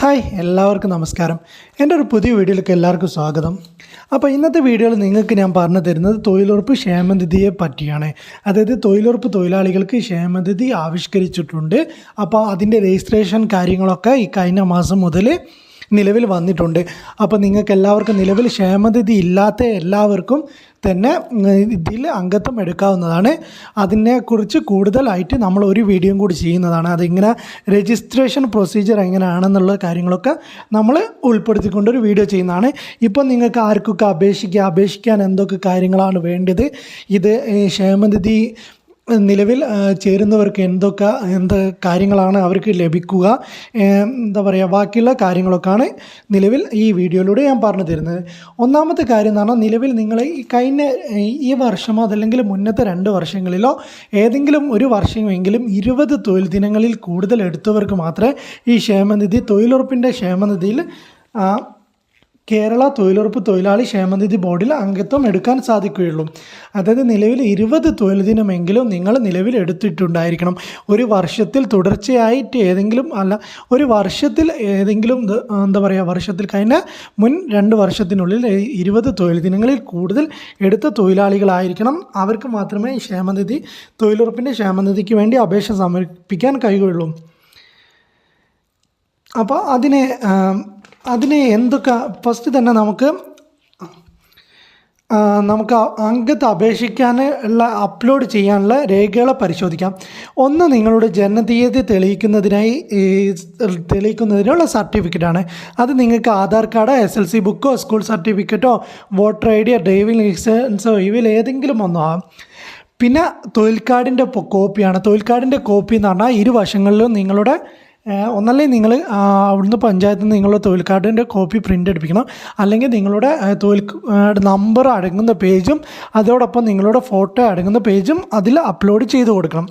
Hi എല്ലാവർക്കും നമസ്കാരം. എന്റെ ഒരു പുതിയ വീഡിയോയിലേക്ക് എല്ലാവർക്കും സ്വാഗതം. അപ്പോൾ ഇന്നത്തെ വീഡിയോയിൽ നിങ്ങൾക്ക് ഞാൻ പറഞ്ഞു തരുന്നത് തൊഴിലുറപ്പ് ക്ഷേമനിധിയെ പറ്റിയാണ്. അതായത് തൊഴിലുറപ്പ് തൊഴിലാളികൾക്ക് ക്ഷേമനിധി ആവിഷ്കരിച്ചിട്ടുണ്ട്. അപ്പോൾ അതിന്റെ രജിസ്ട്രേഷൻ കാര്യങ്ങളൊക്കെ ഈ കഴിഞ്ഞ മാസം മുതൽ നിലവിൽ വന്നിട്ടുണ്ട്. അപ്പോൾ നിങ്ങൾക്ക് എല്ലാവർക്കും നിലവിൽ ക്ഷേമനിധി ഇല്ലാത്ത എല്ലാവർക്കും തന്നെ ഇതിൽ അംഗത്വം എടുക്കാവുന്നതാണ്. അതിനെക്കുറിച്ച് കൂടുതലായിട്ട് നമ്മൾ ഒരു വീഡിയോ കൂടി ചെയ്യുന്നതാണ്. അതിങ്ങനെ രജിസ്ട്രേഷൻ പ്രൊസീജിയർ എങ്ങനെയാണെന്നുള്ള കാര്യങ്ങളൊക്കെ നമ്മൾ ഉൾപ്പെടുത്തിക്കൊണ്ട് ഒരു വീഡിയോ ചെയ്യുന്നതാണ്. ഇപ്പം നിങ്ങൾക്ക് ആർക്കൊക്കെ അപേക്ഷിക്കുക അപേക്ഷിക്കാൻ എന്തൊക്കെ കാര്യങ്ങളാണ് വേണ്ടത്? ഇത് ക്ഷേമനിധി നിലവിൽ ചേരുന്നവർക്ക് എന്തൊക്കെ എന്ത് കാര്യങ്ങളാണ് അവർക്ക് ലഭിക്കുക എന്താ പറയുക ബാക്കിയുള്ള കാര്യങ്ങളൊക്കെയാണ് നിലവിൽ ഈ വീഡിയോയിലൂടെ ഞാൻ പറഞ്ഞു തരുന്നത്. ഒന്നാമത്തെ കാര്യം എന്ന് പറഞ്ഞാൽ നിലവിൽ നിങ്ങൾ ഈ കഴിഞ്ഞ ഈ വർഷമോ അതല്ലെങ്കിൽ മുന്നത്തെ രണ്ട് വർഷങ്ങളിലോ ഏതെങ്കിലും ഒരു വർഷമെങ്കിലും ഇരുപത് തൊഴിൽ ദിനങ്ങളിൽ കൂടുതൽ എടുത്തവർക്ക് മാത്രമേ ഈ ക്ഷേമനിധി തൊഴിലുറപ്പിന്റെ ക്ഷേമനിധിയിൽ കേരള തൊഴിലുറപ്പ് തൊഴിലാളി ക്ഷേമനിധി ബോർഡിൽ അംഗത്വം എടുക്കാൻ സാധിക്കുകയുള്ളൂ. അതായത് നിലവിൽ ഇരുപത് തൊഴിൽ ദിനമെങ്കിലും നിങ്ങൾ നിലവിൽ എടുത്തിട്ടുണ്ടായിരിക്കണം. ഒരു വർഷത്തിൽ തുടർച്ചയായിട്ട് ഏതെങ്കിലും അല്ല ഒരു വർഷത്തിൽ ഏതെങ്കിലും എന്താ പറയുക വർഷത്തിൽ കഴിഞ്ഞ മുൻ രണ്ട് വർഷത്തിനുള്ളിൽ ഇരുപത് തൊഴിൽ ദിനങ്ങളിൽ കൂടുതൽ എടുത്ത തൊഴിലാളികളായിരിക്കണം. അവർക്ക് മാത്രമേ ക്ഷേമനിധി തൊഴിലുറപ്പിന്റെ ക്ഷേമനിധിക്ക് വേണ്ടി അപേക്ഷ സമർപ്പിക്കാൻ കഴിയുള്ളൂ അപ്പോൾ അതിനെ അതിനെ എന്തൊക്കെ ഫസ്റ്റ് തന്നെ നമുക്ക് നമുക്ക് അംഗത്ത് അപേക്ഷിക്കാൻ ഉള്ള അപ്ലോഡ് ചെയ്യാനുള്ള രേഖകളെ പരിശോധിക്കാം. ഒന്ന് നിങ്ങളുടെ ജനതീയതി തെളിയിക്കുന്നതിനായി തെളിയിക്കുന്നതിനുള്ള സർട്ടിഫിക്കറ്റാണ് അത് നിങ്ങൾക്ക് ആധാർ കാർഡോ എസ് എൽ സി ബുക്കോ സ്കൂൾ സർട്ടിഫിക്കറ്റോ വോട്ടർ ഐ ഡിയോ ഡ്രൈവിംഗ് ലൈസൻസോ ഇവയിൽ ഏതെങ്കിലും ഒന്നോ പിന്നെ തൊഴിൽ കാർഡിന്റെ കോപ്പിയാണ് തൊഴിൽ കാർഡിന്റെ കോപ്പി എന്ന് പറഞ്ഞാൽ ഇരുവശങ്ങളിലും നിങ്ങളുടെ ഒന്നല്ലേ നിങ്ങൾ അവിടുന്ന് പഞ്ചായത്തിൽ നിന്ന് നിങ്ങളുടെ തൊഴിൽ കാർഡിന്റെ കോപ്പി പ്രിന്റ് എടുപ്പിക്കണം. അല്ലെങ്കിൽ നിങ്ങളുടെ തൊഴിൽ നമ്പർ അടങ്ങുന്ന പേജും അതോടൊപ്പം നിങ്ങളുടെ ഫോട്ടോ അടങ്ങുന്ന പേജും അതിൽ അപ്ലോഡ് ചെയ്ത് കൊടുക്കണം.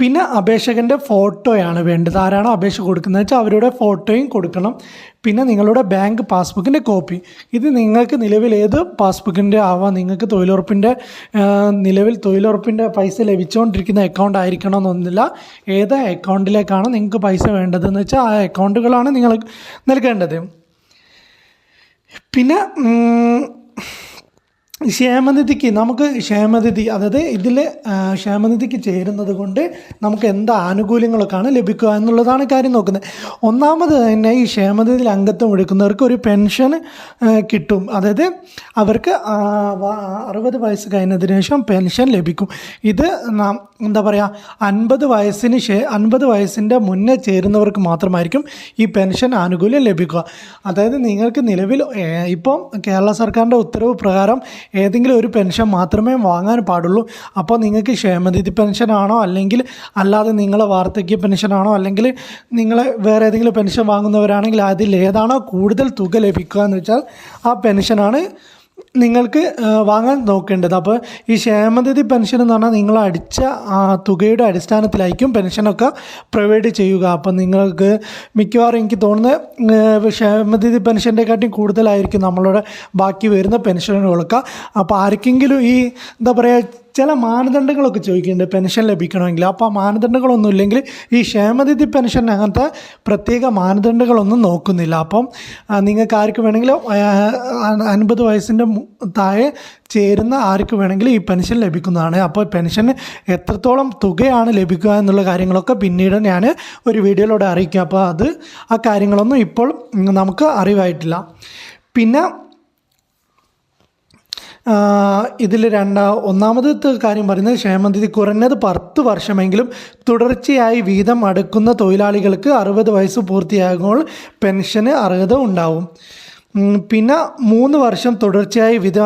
പിന്നെ അപേക്ഷകന്റെ ഫോട്ടോയാണ് വേണ്ടത്. ആരാണോ അപേക്ഷ കൊടുക്കുന്നത് വെച്ചാൽ അവരുടെ ഫോട്ടോയും കൊടുക്കണം. പിന്നെ നിങ്ങളുടെ ബാങ്ക് പാസ്ബുക്കിന്റെ കോപ്പി. ഇത് നിങ്ങൾക്ക് നിലവിൽ ഏത് പാസ്ബുക്കിന്റെ ആവാം? നിങ്ങൾക്ക് തൊഴിലുറപ്പിന്റെ നിലവിൽ തൊഴിലുറപ്പിന്റെ പൈസ ലഭിച്ചുകൊണ്ടിരിക്കുന്ന അക്കൗണ്ട് ആയിരിക്കണം എന്നൊന്നുമില്ല ഏത് അക്കൗണ്ടിലേക്കാണ് നിങ്ങൾക്ക് പൈസ വേണ്ടതെന്ന് വെച്ചാൽ ആ അക്കൗണ്ടുകളാണ് നിങ്ങൾ നൽകേണ്ടത്. പിന്നെ ക്ഷേമനിധിക്ക് നമുക്ക് ക്ഷേമനിധി അതായത് ഇതിൽ ക്ഷേമനിധിക്ക് ചേരുന്നത് കൊണ്ട് നമുക്ക് എന്ത് ആനുകൂല്യങ്ങളൊക്കെയാണ് ലഭിക്കുക എന്നുള്ളതാണ് കാര്യം നോക്കുന്നത്. ഒന്നാമത് തന്നെ ഈ ക്ഷേമനിധിയിൽ അംഗത്വം എടുക്കുന്നവർക്ക് ഒരു പെൻഷൻ കിട്ടും. അതായത് അവർക്ക് അറുപത് വയസ്സ് കഴിഞ്ഞതിന് ശേഷം പെൻഷൻ ലഭിക്കും. ഇത് നാം എന്താ പറയുക അൻപത് വയസ്സിന് ശേ അൻപത് വയസ്സിന്റെ മുന്നേ ചേരുന്നവർക്ക് മാത്രമായിരിക്കും ഈ പെൻഷൻ ആനുകൂല്യം ലഭിക്കുക. അതായത് നിങ്ങൾക്ക് നിലവിൽ ഇപ്പം കേരള സർക്കാരിന്റെ ഉത്തരവ് പ്രകാരം ഏതെങ്കിലും ഒരു പെൻഷൻ മാത്രമേ വാങ്ങാൻ പാടുള്ളൂ. അപ്പോൾ നിങ്ങൾക്ക് ക്ഷേമനിധി പെൻഷനാണോ അല്ലെങ്കിൽ അല്ലാതെ നിങ്ങളെ വാർദ്ധക്യ പെൻഷനാണോ അല്ലെങ്കിൽ നിങ്ങളെ വേറെ ഏതെങ്കിലും പെൻഷൻ വാങ്ങുന്നവരാണെങ്കിൽ അതിൽ ഏതാണോ കൂടുതൽ തുക ലഭിക്കുക എന്ന് വെച്ചാൽ ആ പെൻഷനാണ് നിങ്ങൾക്ക് വാങ്ങാൻ നോക്കേണ്ടത്. അപ്പോൾ ഈ ക്ഷേമനിധി പെൻഷൻ എന്ന് പറഞ്ഞാൽ നിങ്ങൾ അടിച്ച തുകയുടെ അടിസ്ഥാനത്തിലായിരിക്കും പെൻഷനൊക്കെ പ്രൊവൈഡ് ചെയ്യുക. അപ്പം നിങ്ങൾക്ക് മിക്കവാറും എനിക്ക് തോന്നുന്നത് ക്ഷേമനിധി പെൻഷന്റെ കാട്ടിയും കൂടുതലായിരിക്കും നമ്മളുടെ ബാക്കി വരുന്ന പെൻഷനുകളൊക്കെ. അപ്പോൾ ആർക്കെങ്കിലും ഈ എന്താ പറയുക ചില മാനദണ്ഡങ്ങളൊക്കെ ചോദിക്കുന്നുണ്ട്. പെൻഷൻ ലഭിക്കണമെങ്കിൽ. അപ്പോൾ ആ മാനദണ്ഡങ്ങളൊന്നും ഇല്ലെങ്കിൽ ഈ ക്ഷേമനിധി പെൻഷനകത്ത് പ്രത്യേക മാനദണ്ഡങ്ങളൊന്നും നോക്കുന്നില്ല. അപ്പം നിങ്ങൾക്ക് ആർക്ക് വേണമെങ്കിലും അൻപത് വയസ്സിന്റെ താഴെ ചേരുന്ന ആർക്ക് വേണമെങ്കിലും ഈ പെൻഷൻ ലഭിക്കുന്നതാണ്. അപ്പോൾ പെൻഷൻ എത്രത്തോളം തുകയാണ് ലഭിക്കുക എന്നുള്ള കാര്യങ്ങളൊക്കെ പിന്നീട് ഞാൻ ഒരു വീഡിയോയിലൂടെ അറിയിക്കാം. അപ്പോൾ അത് ആ കാര്യങ്ങളൊന്നും ഇപ്പോൾ നമുക്ക് അറിവായിട്ടില്ല. പിന്നെ ഇതിൽ രണ്ടാ ഒന്നാമത്തെ കാര്യം പറയുന്നത് ക്ഷേമനിധി കുറഞ്ഞത് പത്ത് വർഷമെങ്കിലും തുടർച്ചയായി വീതം അടുക്കുന്ന തൊഴിലാളികൾക്ക് അറുപത് വയസ്സ് പൂർത്തിയാകുമ്പോൾ പെൻഷന് അർഹത ഉണ്ടാവും. പിന്നെ മൂന്ന് വർഷം തുടർച്ചയായി വിധ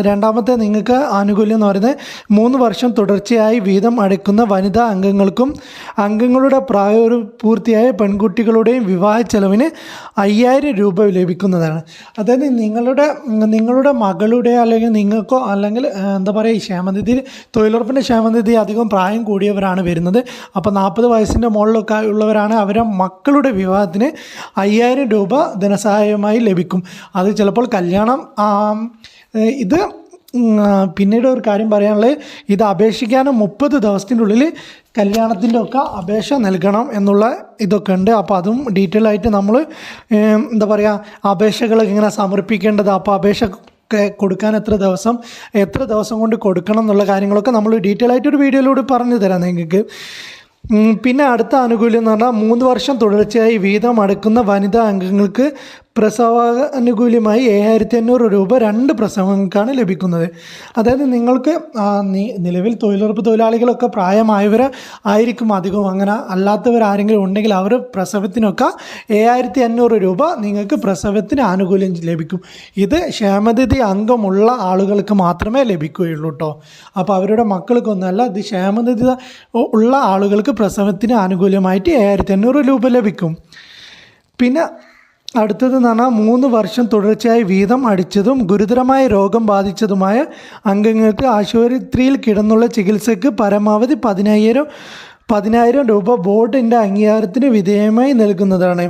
രണ്ടാമത്തെ നിങ്ങൾക്ക് ആനുകൂല്യം എന്ന് പറയുന്നത് മൂന്ന് വർഷം തുടർച്ചയായി വീതം അടയ്ക്കുന്ന വനിതാ അംഗങ്ങൾക്കും അംഗങ്ങളുടെ പ്രായ പൂർത്തിയായ പെൺകുട്ടികളുടെയും വിവാഹ ചെലവിന് അയ്യായിരം രൂപ ലഭിക്കുന്നതാണ്. അതായത് നിങ്ങളുടെ നിങ്ങളുടെ മകളുടെ അല്ലെങ്കിൽ നിങ്ങൾക്കോ അല്ലെങ്കിൽ എന്താ പറയുക ഈ ക്ഷേമനിധി തൊഴിലുറപ്പിന്റെ ക്ഷേമനിധി അധികം പ്രായം കൂടിയവരാണ് വരുന്നത്. അപ്പോൾ നാൽപ്പത് വയസ്സിന്റെ മുകളിലൊക്കെ ഉള്ളവരാണ് അവരെ മക്കളുടെ വിവാഹത്തിന് അയ്യായിരം രൂപ ധനസഹായമായി ലഭിക്കും. അത് ചിലപ്പോൾ കല്യാണം ഇത് പിന്നീട് ഒരു കാര്യം പറയാനുള്ളത് ഇത് അപേക്ഷിക്കാൻ മുപ്പത് ദിവസത്തിന്റെ ഉള്ളിൽ കല്യാണത്തിന്റെ ഒക്കെ അപേക്ഷ നൽകണം എന്നുള്ള ഇതൊക്കെ ഉണ്ട്. അപ്പോൾ അതും ഡീറ്റെയിൽ ആയിട്ട് നമ്മൾ എന്താ പറയുക അപേക്ഷകൾ ഇങ്ങനെ സമർപ്പിക്കേണ്ടത്. അപ്പോൾ അപേക്ഷ കൊടുക്കാൻ എത്ര ദിവസം എത്ര ദിവസം കൊണ്ട് കൊടുക്കണം എന്നുള്ള കാര്യങ്ങളൊക്കെ നമ്മൾ ഡീറ്റെയിൽ ആയിട്ട് ഒരു വീഡിയോയിലൂടെ പറഞ്ഞു തരാം നിങ്ങൾക്ക്. പിന്നെ അടുത്ത ആനുകൂല്യം എന്ന് പറഞ്ഞാൽ മൂന്ന് വർഷം തുടർച്ചയായി വീതം അടക്കുന്ന വനിതാ അംഗങ്ങൾക്ക് പ്രസവാനുകൂല്യമായി ഏഴായിരത്തി അഞ്ഞൂറ് രൂപ രണ്ട് പ്രസവങ്ങൾക്കാണ് ലഭിക്കുന്നത്. അതായത് നിങ്ങൾക്ക് നിലവിൽ തൊഴിലുറപ്പ് തൊഴിലാളികളൊക്കെ പ്രായമായവർ ആയിരിക്കും അധികവും. അങ്ങനെ അല്ലാത്തവരാരെങ്കിലും ഉണ്ടെങ്കിൽ അവർ പ്രസവത്തിനൊക്കെ ഏഴായിരത്തി അഞ്ഞൂറ് രൂപ നിങ്ങൾക്ക് പ്രസവത്തിന് ആനുകൂല്യം ലഭിക്കും. ഇത് ക്ഷേമനിധി അംഗമുള്ള ആളുകൾക്ക് മാത്രമേ ലഭിക്കുകയുള്ളൂ കേട്ടോ അപ്പോൾ അവരുടെ മക്കൾക്കൊന്നുമല്ല ഇത് ക്ഷേമനിധി ഉള്ള ആളുകൾക്ക് പ്രസവത്തിന് ആനുകൂല്യമായിട്ട് ഏഴായിരത്തി അഞ്ഞൂറ് രൂപ ലഭിക്കും. പിന്നെ അടുത്തത് എന്ന് പറഞ്ഞാൽ മൂന്ന് വർഷം തുടർച്ചയായി വീതം അടിച്ചതും ഗുരുതരമായ രോഗം ബാധിച്ചതുമായ അംഗങ്ങൾക്ക് ആശുപത്രിയിൽ കിടന്നുള്ള ചികിത്സയ്ക്ക് പരമാവധി പതിനായിരം പതിനായിരം രൂപ ബോർഡിന്റെ അംഗീകാരത്തിന് വിധേയമായി നൽകുന്നതാണ്.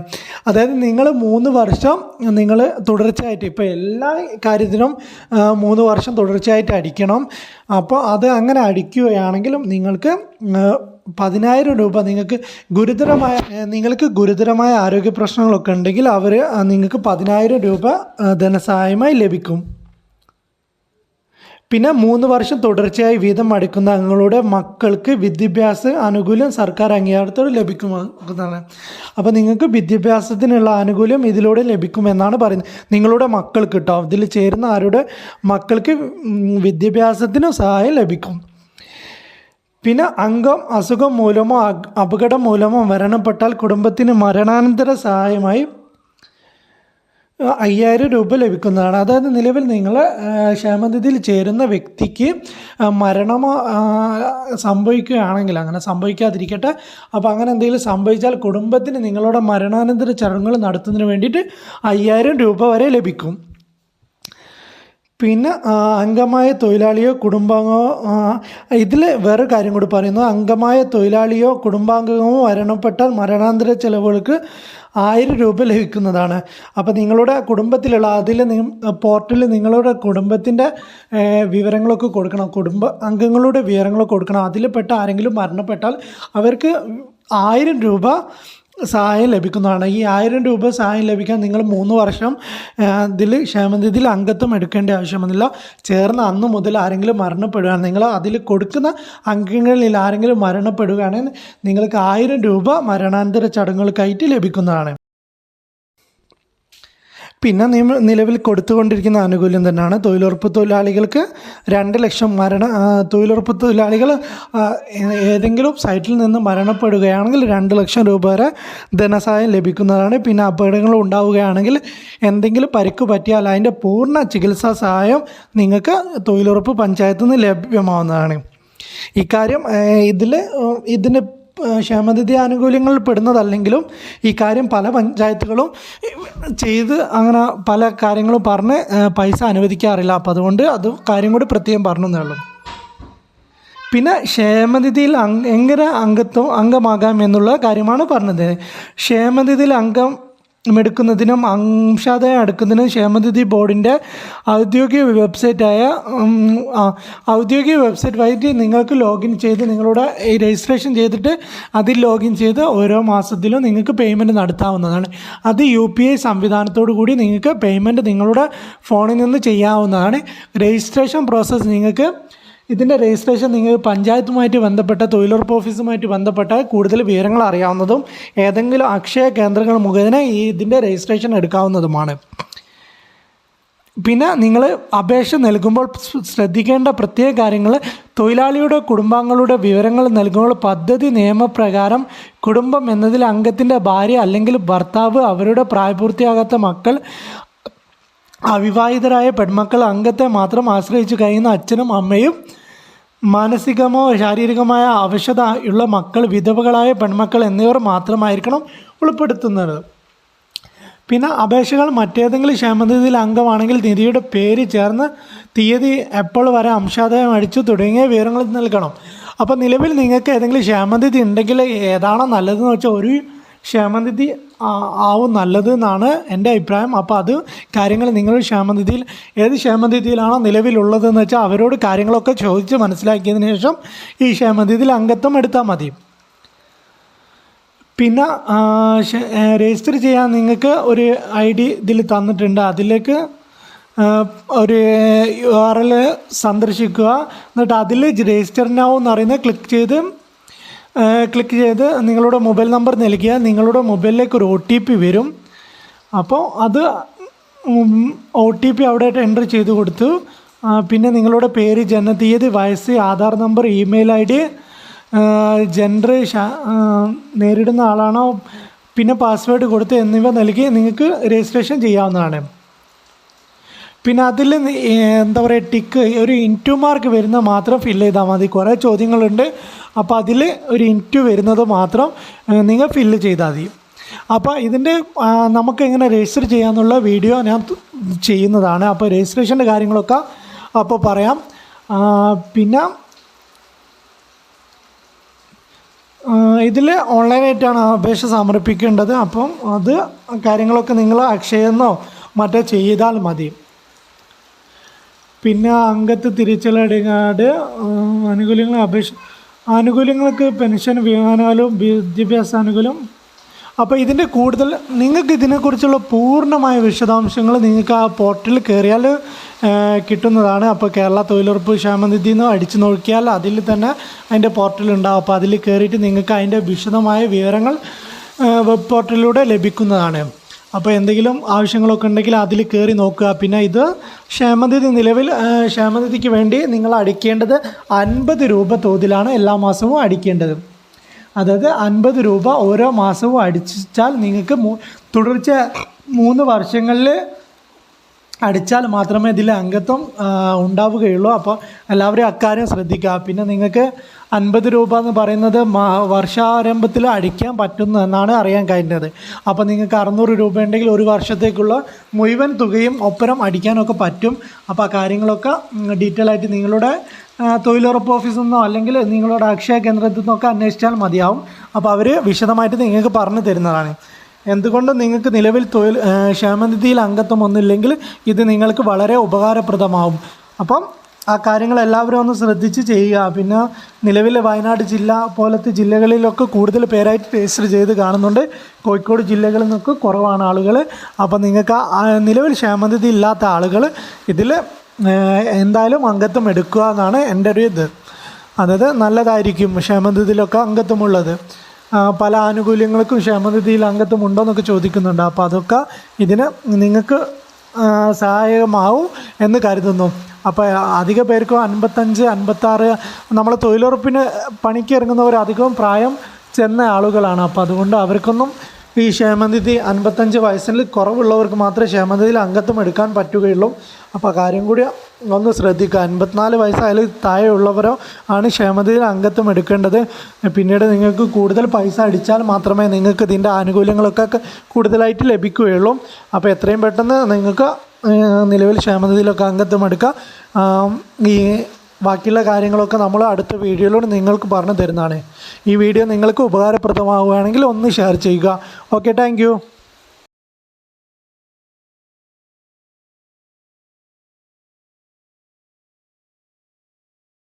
അതായത് നിങ്ങൾ മൂന്ന് വർഷം നിങ്ങൾ തുടർച്ചയായിട്ട് ഇപ്പോൾ എല്ലാ കാര്യത്തിനും മൂന്ന് വർഷം തുടർച്ചയായിട്ട് അടിക്കണം. അപ്പോൾ അത് അങ്ങനെ അടിക്കുകയാണെങ്കിലും നിങ്ങൾക്ക് പതിനായിരം രൂപ നിങ്ങൾക്ക് ഗുരുതരമായ നിങ്ങൾക്ക് ഗുരുതരമായ ആരോഗ്യ പ്രശ്നങ്ങളൊക്കെ ഉണ്ടെങ്കിൽ അവർ നിങ്ങൾക്ക് പതിനായിരം രൂപ ധനസഹായമായി ലഭിക്കും. പിന്നെ മൂന്ന് വർഷം തുടർച്ചയായി വീതം അടിക്കുന്ന അംഗങ്ങളുടെ മക്കൾക്ക് വിദ്യാഭ്യാസ ആനുകൂല്യം സർക്കാർ അംഗീകാരത്തോട് ലഭിക്കുന്നതാണ് അപ്പോൾ നിങ്ങൾക്ക് വിദ്യാഭ്യാസത്തിനുള്ള ആനുകൂല്യം ഇതിലൂടെ ലഭിക്കുമെന്നാണ് പറയുന്നത്. നിങ്ങളുടെ മക്കൾക്ക് കേട്ടോ ഇതിൽ ചേരുന്ന ആരുടെ മക്കൾക്ക് വിദ്യാഭ്യാസത്തിനും സഹായം ലഭിക്കും. പിന്നെ അംഗം അസുഖം മൂലമോ അപകടം മൂലമോ മരണപ്പെട്ടാൽ കുടുംബത്തിന് മരണാനന്തര സഹായമായി അയ്യായിരം രൂപ ലഭിക്കുന്നതാണ്. അതായത് നിലവിൽ നിങ്ങൾ ക്ഷേമനിധിയിൽ ചേരുന്ന വ്യക്തിക്ക് മരണമോ സംഭവിക്കുകയാണെങ്കിൽ അങ്ങനെ സംഭവിക്കാതിരിക്കട്ടെ. അപ്പോൾ അങ്ങനെ എന്തെങ്കിലും സംഭവിച്ചാൽ കുടുംബത്തിന് നിങ്ങളുടെ മരണാനന്തര ചടങ്ങുകൾ നടത്തുന്നതിന് വേണ്ടിയിട്ട് അയ്യായിരം രൂപ വരെ ലഭിക്കും. പിന്നെ അംഗമായ തൊഴിലാളിയോ കുടുംബാംഗമോ ഇതിൽ വേറെ കാര്യം കൂടി പറയുന്നു. അംഗമായ തൊഴിലാളിയോ കുടുംബാംഗമോ മരണപ്പെട്ടാൽ മരണാന്തര ചെലവുകൾക്ക് ആയിരം രൂപ ലഭിക്കുന്നതാണ്. അപ്പോൾ നിങ്ങളുടെ കുടുംബത്തിലുള്ള അതിൽ പോർട്ടലിൽ നിങ്ങളുടെ കുടുംബത്തിന്റെ വിവരങ്ങളൊക്കെ കൊടുക്കണം. കുടുംബ അംഗങ്ങളുടെ വിവരങ്ങളൊക്കെ കൊടുക്കണം. അതിൽ പെട്ട ആരെങ്കിലും മരണപ്പെട്ടാൽ അവർക്ക് ആയിരം രൂപ സഹായം ലഭിക്കുന്നതാണ്. ഈ ആയിരം രൂപ സഹായം ലഭിക്കാൻ നിങ്ങൾ മൂന്ന് വർഷം ഇതിൽ ക്ഷേമനിധിയിൽ അംഗത്വം എടുക്കേണ്ട ആവശ്യമൊന്നുമില്ല. ചേർന്ന് അന്ന് മുതൽ ആരെങ്കിലും മരണപ്പെടുകയാണ്. നിങ്ങൾ അതിൽ കൊടുക്കുന്ന അംഗങ്ങളിൽ ആരെങ്കിലും മരണപ്പെടുകയാണെങ്കിൽ നിങ്ങൾക്ക് ആയിരം രൂപ മരണാന്തര ചടങ്ങുകൾക്കായിട്ട് ലഭിക്കുന്നതാണ്. പിന്നെ നിയമ നിലവിൽ കൊടുത്തുകൊണ്ടിരിക്കുന്ന ആനുകൂല്യം തന്നെയാണ്. തൊഴിലുറപ്പ് തൊഴിലാളികൾക്ക് രണ്ട് ലക്ഷം മരണ തൊഴിലുറപ്പ് തൊഴിലാളികൾ ഏതെങ്കിലും സൈറ്റിൽ നിന്ന് മരണപ്പെടുകയാണെങ്കിൽ രണ്ട് ലക്ഷം രൂപ വരെ ധനസഹായം ലഭിക്കുന്നതാണ്. പിന്നെ അപകടങ്ങൾ ഉണ്ടാവുകയാണെങ്കിൽ എന്തെങ്കിലും പരിക്ക് പറ്റിയാൽ അതിന്റെ പൂർണ ചികിത്സാ സഹായം നിങ്ങൾക്ക് തൊഴിലുറപ്പ് പഞ്ചായത്തിൽ നിന്ന് ലഭ്യമാവുന്നതാണ്. ഇക്കാര്യം ഇതിൽ ഇതിന് ക്ഷേമനിധി ആനുകൂല്യങ്ങളിൽ പെടുന്നതല്ലെങ്കിലും ഈ കാര്യം പല പഞ്ചായത്തുകളും ചെയ്ത് അങ്ങനെ പല കാര്യങ്ങളും പറഞ്ഞ് പൈസ അനുവദിക്കാറില്ല. അപ്പോൾ അതുകൊണ്ട് അത് കാര്യം കൂടി പ്രത്യേകം പറഞ്ഞേ ഉള്ളൂ. പിന്നെ ക്ഷേമനിധിയിൽ അങ് എങ്ങനെ അംഗത്വം അംഗമാകാം എന്നുള്ള കാര്യമാണ് പറഞ്ഞത്. ക്ഷേമനിധിയിൽ അംഗം എടുക്കുന്നതിനും അംശാദായം അടുക്കുന്നതിനും ക്ഷേമനിധി ബോർഡിന്റെ ഔദ്യോഗിക വെബ്സൈറ്റായ ഔദ്യോഗിക വെബ്സൈറ്റ് വഴി നിങ്ങൾക്ക് ലോഗിൻ ചെയ്ത് നിങ്ങളുടെ രജിസ്ട്രേഷൻ ചെയ്തിട്ട് അതിൽ ലോഗിൻ ചെയ്ത് ഓരോ മാസത്തിലും നിങ്ങൾക്ക് പേയ്മെന്റ് നടത്താവുന്നതാണ്. അത് യു പി ഐ സംവിധാനത്തോടു കൂടി നിങ്ങൾക്ക് പേയ്മെന്റ് നിങ്ങളുടെ ഫോണിൽ നിന്ന് ചെയ്യാവുന്നതാണ്. രജിസ്ട്രേഷൻ പ്രോസസ്സ് നിങ്ങൾക്ക് ഇതിന്റെ രജിസ്ട്രേഷൻ നിങ്ങൾ പഞ്ചായത്തുമായിട്ട് ബന്ധപ്പെട്ട തൊഴിലുറപ്പ് ഓഫീസുമായിട്ട് ബന്ധപ്പെട്ട കൂടുതൽ വിവരങ്ങൾ അറിയാവുന്നതും ഏതെങ്കിലും അക്ഷയ കേന്ദ്രങ്ങൾ മുഖേന ഈ ഇതിന്റെ രജിസ്ട്രേഷൻ എടുക്കാവുന്നതുമാണ്. പിന്നെ നിങ്ങൾ അപേക്ഷ നൽകുമ്പോൾ ശ്രദ്ധിക്കേണ്ട പ്രത്യേക കാര്യങ്ങൾ തൊഴിലാളിയുടെ കുടുംബാംഗങ്ങളുടെ വിവരങ്ങൾ നൽകുമ്പോൾ പദ്ധതി നിയമപ്രകാരം കുടുംബം എന്നതിൽ അംഗത്തിന്റെ ഭാര്യ അല്ലെങ്കിൽ ഭർത്താവ് അവരുടെ പ്രായപൂർത്തിയാകാത്ത മക്കൾ അവിവാഹിതരായ പെൺമക്കൾ അംഗത്തെ മാത്രം ആശ്രയിച്ചു കഴിയുന്ന അച്ഛനും അമ്മയും മാനസികമോ ശാരീരികമായ അവശത ഉള്ള മക്കൾ വിധവകളായ പെൺമക്കൾ എന്നിവർ മാത്രമായിരിക്കണം ഉൾപ്പെടുത്തുന്നത്. പിന്നെ അപേക്ഷകൾ മറ്റേതെങ്കിലും ക്ഷേമനിധിയിൽ അംഗമാണെങ്കിൽ നിധിയുടെ പേര് ചേർന്ന് തീയതി എപ്പോൾ വരെ അംശാദായം അടിച്ചു തുടങ്ങിയ വിവരങ്ങൾ നൽകണം. അപ്പോൾ നിലവിൽ നിങ്ങൾക്ക് ഏതെങ്കിലും ക്ഷേമനിധി ഉണ്ടെങ്കിൽ ഏതാണോ നല്ലതെന്ന് വെച്ചാൽ ഒരു ക്ഷേമനിധി ആവും നല്ലത് എന്നാണ് എന്റെ അഭിപ്രായം. അപ്പോൾ അത് കാര്യങ്ങൾ നിങ്ങൾ ക്ഷേമനിധിയിൽ ഏത് ക്ഷേമനിധിയിലാണോ നിലവിലുള്ളതെന്ന് വെച്ചാൽ അവരോട് കാര്യങ്ങളൊക്കെ ചോദിച്ച് മനസ്സിലാക്കിയതിന് ശേഷം ഈ ക്ഷേമനിധിയിൽ അംഗത്വം എടുത്താൽ മതി. പിന്നെ രജിസ്റ്റർ ചെയ്യാൻ നിങ്ങൾക്ക് ഒരു ഐ ഡി ഇതിൽ തന്നിട്ടുണ്ട്. അതിലേക്ക് ഒരു യു ആർ എൽ സന്ദർശിക്കുക. എന്നിട്ട് അതിൽ രജിസ്റ്റർ നൗ എന്ന് പറയുന്നത് ക്ലിക്ക് ചെയ്ത് ക്ലിക്ക് ചെയ്ത് നിങ്ങളുടെ മൊബൈൽ നമ്പർ നൽകിയാൽ നിങ്ങളുടെ മൊബൈലിലേക്ക് ഒരു ഒ ടി പി വരും. അപ്പോൾ അത് ഒ ടി പി അവിടെ എന്റർ ചെയ്ത് കൊടുത്തു. പിന്നെ നിങ്ങളുടെ പേര് ജനതീയതി വയസ്സ് Aadhaar number email I D gender നേരിടുന്ന ആളാണോ പിന്നെ പാസ്വേഡ് കൊടുത്ത് എന്നിവ നൽകി നിങ്ങൾക്ക് രജിസ്ട്രേഷൻ ചെയ്യാവുന്നതാണ്. പിന്നെ അതിൽ എന്താ പറയുക ടിക്ക് ഒരു ഇന്റു മാർക്ക് വരുന്ന മാത്രം ഫില്ല് ചെയ്താൽ മതി. കുറേ ചോദ്യങ്ങളുണ്ട്. അപ്പോൾ അതിൽ ഒരു ഇന്റു വരുന്നത് മാത്രം നിങ്ങൾ ഫില്ല് ചെയ്താൽ മതി. അപ്പോൾ ഇതിന്റെ നമുക്ക് എങ്ങനെ രജിസ്റ്റർ ചെയ്യാമെന്നുള്ള വീഡിയോ ഞാൻ ചെയ്യുന്നതാണ്. അപ്പോൾ രജിസ്ട്രേഷന്റെ കാര്യങ്ങളൊക്കെ അപ്പോൾ പറയാം. പിന്നെ ഇതിൽ ഓൺലൈനായിട്ടാണ് അപേക്ഷ സമർപ്പിക്കേണ്ടത്. അപ്പം അത് കാര്യങ്ങളൊക്കെ നിങ്ങൾ അക്ഷയെന്നോ മറ്റോ ചെയ്താൽ മതി. പിന്നെ അംഗത്ത് തിരിച്ചലടങ്ങാട് ആനുകൂല്യങ്ങൾ അപേക്ഷ ആനുകൂല്യങ്ങൾക്ക് പെൻഷൻ വിമാനാലും വിദ്യാഭ്യാസ ആനുകൂല്യം. അപ്പോൾ ഇതിന്റെ കൂടുതൽ നിങ്ങൾക്ക് ഇതിനെക്കുറിച്ചുള്ള പൂർണമായ വിശദാംശങ്ങൾ നിങ്ങൾക്ക് ആ പോർട്ടലിൽ കയറിയാൽ കിട്ടുന്നതാണ്. അപ്പോൾ കേരള തൊഴിലുറപ്പ് ക്ഷേമനിധി എന്ന് അടിച്ചു നോക്കിയാൽ അതിൽ തന്നെ അതിന്റെ പോർട്ടൽ ഉണ്ടാവും. അപ്പോൾ അതിൽ കയറിയിട്ട് നിങ്ങൾക്ക് അതിന്റെ വിശദമായ വിവരങ്ങൾ വെബ് പോർട്ടലിലൂടെ ലഭിക്കുന്നതാണ്. അപ്പോൾ എന്തെങ്കിലും ആവശ്യങ്ങളൊക്കെ ഉണ്ടെങ്കിൽ അതിൽ കയറി നോക്കുക. പിന്നെ ഇത് ക്ഷേമനിധി നിലവിൽ ക്ഷേമനിധിക്ക് വേണ്ടി നിങ്ങൾ അടിക്കേണ്ടത് അൻപത് രൂപ തോതിലാണ് എല്ലാ മാസവും അടിക്കേണ്ടത്. അതായത് അൻപത് രൂപ ഓരോ മാസവും അടിച്ചാൽ നിങ്ങൾക്ക് തുടർച്ച മൂന്ന് വർഷങ്ങളിൽ അടിച്ചാൽ മാത്രമേ ഇതിൽ അംഗത്വം ഉണ്ടാവുകയുള്ളൂ. അപ്പോൾ എല്ലാവരും അക്കാര്യം ശ്രദ്ധിക്കുക. പിന്നെ നിങ്ങൾക്ക് അൻപത് രൂപ എന്ന് പറയുന്നത് വർഷാരംഭത്തിൽ അടിക്കാൻ പറ്റുന്നു എന്നാണ് അറിയാൻ കഴിഞ്ഞത്. അപ്പോൾ നിങ്ങൾക്ക് അറുന്നൂറ് രൂപ ഉണ്ടെങ്കിൽ ഒരു വർഷത്തേക്കുള്ള മുഴുവൻ തുകയും ഒപ്പരം അടിക്കാനൊക്കെ പറ്റും. അപ്പോൾ ആ കാര്യങ്ങളൊക്കെ ഡീറ്റെയിൽ ആയിട്ട് നിങ്ങളുടെ തൊഴിലുറപ്പ് ഓഫീസിൽ നിന്നോ അല്ലെങ്കിൽ നിങ്ങളുടെ അക്ഷയ കേന്ദ്രത്തിൽ നിന്നൊക്കെ അന്വേഷിച്ചാൽ മതിയാവും. അപ്പോൾ അവർ വിശദമായിട്ട് നിങ്ങൾക്ക് പറഞ്ഞു തരുന്നതാണ്. എന്തുകൊണ്ട് നിങ്ങൾക്ക് നിലവിൽ തൊഴിൽ ക്ഷേമനിധിയിൽ അംഗത്വം ഒന്നുമില്ലെങ്കിൽ ഇത് നിങ്ങൾക്ക് വളരെ ഉപകാരപ്രദമാവും. അപ്പം ആ കാര്യങ്ങൾ എല്ലാവരും ഒന്ന് ശ്രദ്ധിച്ച് ചെയ്യുക. പിന്നെ നിലവിലെ വയനാട് ജില്ല പോലത്തെ ജില്ലകളിലൊക്കെ കൂടുതൽ പേരായിട്ട് രജിസ്റ്റർ ചെയ്ത് കാണുന്നുണ്ട്. കോഴിക്കോട് ജില്ലകളിൽ നിന്നൊക്കെ കുറവാണ് ആളുകൾ അപ്പോൾ നിങ്ങൾക്ക് നിലവിൽ ക്ഷേമനിധി ഇല്ലാത്ത ആളുകൾ ഇതിൽ എന്തായാലും അംഗത്വം എടുക്കുക എന്നാണ് എന്റെ ഒരു ഇത്. അതായത് നല്ലതായിരിക്കും ക്ഷേമനിധിയിലൊക്കെ അംഗത്വമുള്ളത്. പല ആനുകൂല്യങ്ങൾക്കും ക്ഷേമനിധിയിൽ അംഗത്വം ഉണ്ടോ എന്നൊക്കെ ചോദിക്കുന്നുണ്ട്. അപ്പോൾ അതൊക്കെ ഇതിന് നിങ്ങൾക്ക് സഹായകമാവും എന്ന് കരുതുന്നു. അപ്പോൾ അധിക പേർക്കും അൻപത്തഞ്ച് അൻപത്താറ് നമ്മൾ തൊഴിലുറപ്പിന് പണിക്ക് ഇറങ്ങുന്നവർ അധികവും പ്രായം ചെന്ന ആളുകളാണ്. അപ്പോൾ അതുകൊണ്ട് അവർക്കൊന്നും ഈ ക്ഷേമനിധി അൻപത്തഞ്ച് വയസ്സിൽ കുറവുള്ളവർക്ക് മാത്രമേ ക്ഷേമനിധിയിൽ അംഗത്വം എടുക്കാൻ പറ്റുകയുള്ളൂ. അപ്പോൾ കാര്യം കൂടി ഒന്ന് ശ്രദ്ധിക്കുക. അൻപത്തിനാല് വയസ്സായാലും താഴെയുള്ളവരോ ആണ് ക്ഷേമനിധിയിൽ അംഗത്വം എടുക്കേണ്ടത്. പിന്നീട് നിങ്ങൾക്ക് കൂടുതൽ പൈസ അടിച്ചാൽ മാത്രമേ നിങ്ങൾക്ക് ഇതിന്റെ ആനുകൂല്യങ്ങളൊക്കെ കൂടുതലായിട്ട് ലഭിക്കുകയുള്ളൂ. അപ്പോൾ എത്രയും പെട്ടെന്ന് നിങ്ങൾക്ക് നിലവിൽ ക്ഷേമനിധിയിലൊക്കെ അംഗത്വം എടുക്കുക. ഈ ബാക്കിയുള്ള കാര്യങ്ങളൊക്കെ നമ്മൾ അടുത്ത വീഡിയോയിലൂടെ നിങ്ങൾക്ക് പറഞ്ഞു തരുന്നതാണ്. ഈ വീഡിയോ നിങ്ങൾക്ക് ഉപകാരപ്രദമാവുകയാണെങ്കിൽ ഒന്ന് ഷെയർ ചെയ്യുക. Okay thank